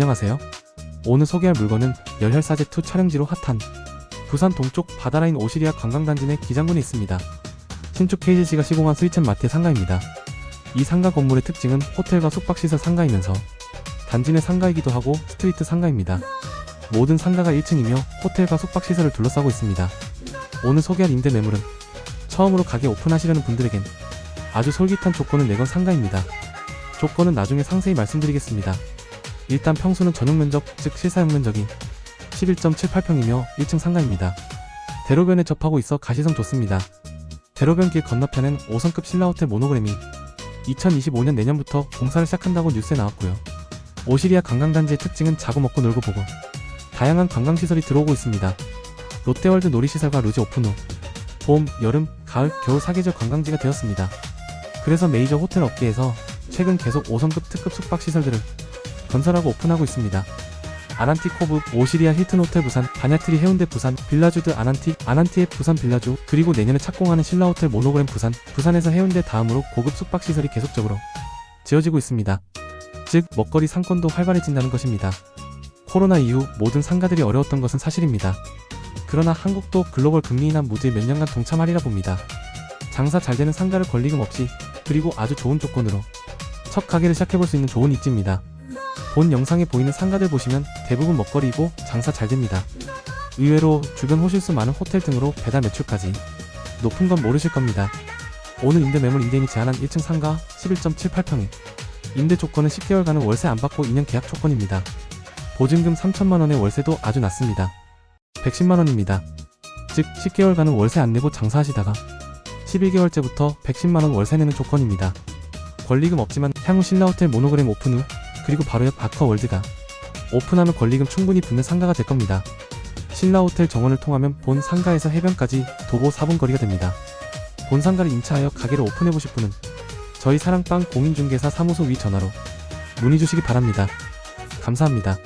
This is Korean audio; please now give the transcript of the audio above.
안녕하세요. 오늘 소개할 물건은 열혈사제2 촬영지로 핫한 부산 동쪽 바다라인 오시리아 관광단지 내 기장군에 있습니다. 신축 KGC가 시공한 스위첸 마트의 상가입니다. 이 상가 건물의 특징은 호텔과 숙박시설 상가이면서 단지 내 상가이기도 하고 스트리트 상가입니다. 모든 상가가 1층이며 호텔과 숙박시설을 둘러싸고 있습니다. 오늘 소개할 임대 매물은 처음으로 가게 오픈하시려는 분들에겐 아주 솔깃한 조건을 내건 상가입니다. 조건은 나중에 상세히 말씀드리겠습니다. 일단 평수는 전용 면적, 즉 실사용 면적이 11.78평이며 1층 상가입니다. 대로변에 접하고 있어 가시성 좋습니다. 대로변 길 건너편엔 5성급 신라호텔 모노그램이 2025년 내년부터 공사를 시작한다고 뉴스에 나왔고요. 오시리아 관광단지의 특징은 자고 먹고 놀고 보고 다양한 관광시설이 들어오고 있습니다. 롯데월드 놀이시설과 루지 오픈 후 봄, 여름, 가을, 겨울 사계절 관광지가 되었습니다. 그래서 메이저 호텔 업계에서 최근 계속 5성급 특급 숙박시설들을 건설하고 오픈하고 있습니다. 아란티 코브, 오시리아 힐튼 호텔 부산, 바냐트리 해운대 부산, 빌라주드 아난티, 아난티의 부산 빌라주, 그리고 내년에 착공하는 신라 호텔 모노그램 부산, 부산에서 해운대 다음으로 고급 숙박시설이 계속적으로 지어지고 있습니다. 즉, 먹거리 상권도 활발해진다는 것입니다. 코로나 이후 모든 상가들이 어려웠던 것은 사실입니다. 그러나 한국도 글로벌 금리 인하 무드에 몇 년간 동참하리라 봅니다. 장사 잘 되는 상가를 권리금 없이 그리고 아주 좋은 조건으로 첫 가게를 시작해볼 수 있는 좋은 입지입니다. 본 영상에 보이는 상가들 보시면 대부분 먹거리이고 장사 잘 됩니다. 의외로 주변 호실수 많은 호텔 등으로 배달 매출까지 높은 건 모르실 겁니다. 오늘 임대 매물 임대인이 제한한 1층 상가 11.78평에 임대 조건은 10개월간은 월세 안 받고 2년 계약 조건입니다. 보증금 3천만원의 월세도 아주 낮습니다. 110만원입니다. 즉 10개월간은 월세 안 내고 장사하시다가 11개월째부터 110만원 월세 내는 조건입니다. 권리금 없지만 향후 신라호텔 모노그램 오픈 후 그리고 바로 옆 아쿠아월드가 오픈하면 권리금 충분히 붙는 상가가 될 겁니다. 신라호텔 정원을 통하면 본 상가에서 해변까지 도보 4분 거리가 됩니다. 본 상가를 임차하여 가게를 오픈해보실 분은 저희 사랑방 공인중개사 사무소 위 전화로 문의 주시기 바랍니다. 감사합니다.